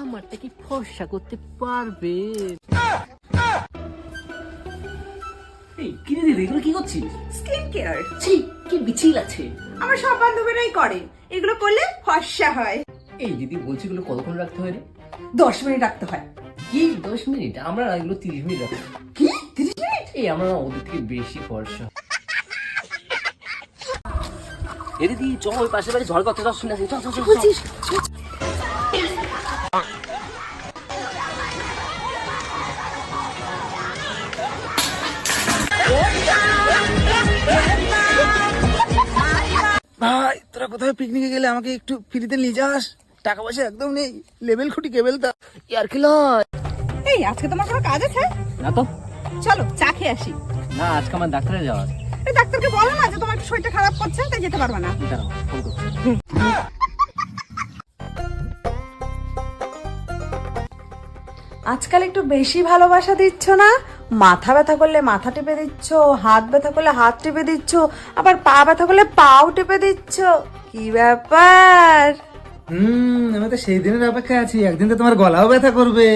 আমারটা কি ফর্সা করতে পারবে। কিনে দিদি এগুলো কি করছিস? স্কিন কেয়ার ছি কি বিচিল আছে। আমার সব বান্ধবীরাই করে। এগুলো করলে ফর্সা হয়। এই দিদি বলছি এগুলো কতক্ষণ রাখতে হয় রে? দশ মিনিট রাখতে হয়। কি? দশ মিনিট? আমরা না এগুলো তিরিশ মিনিট রাখি। কি? তিরিশ মিনিট? এই আমরা না ওদের থেকে বেশি ফর্সা। এ দিদি চল ওই পাশের বাড়ি ঝড় যাস শুনে চল চল চল। ভাই তোরা কোথায় পিকনিকে গেলে? আমাকে একটু ফ্রিতে নিয়ে যাস। টাকা পয়সা একদম নেই। লেভেল খুঁটি কেবেল তা ইয়ার কি লয়? এই আজকে তোমার কোনো কাজ আছে? না তো। চলো চা খেয়ে আসি। না আজকে আমার ডাক্তারে যাওয়া আছে। এই ডাক্তারকে বলো না যে তোমার একটু শরীরটা খারাপ করছে তাই যেতে পারবে না। দাঁড়াও ফোন করছি। আজকাল একটু বেশি ভালোবাসা দিচ্ছ না? মাথা ব্যথা করলে মাথা টিপে দিচ্ছ, হাত ব্যথা করলে হাত টিপে দিচ্ছ, আবার পা ব্যথা করলে পাও টিপে দিচ্ছ। কি ব্যাপার? হুম আমি তো সেই দিনের অপেক্ষা আছি, একদিন তো তোমার গলাও ব্যথা করবে।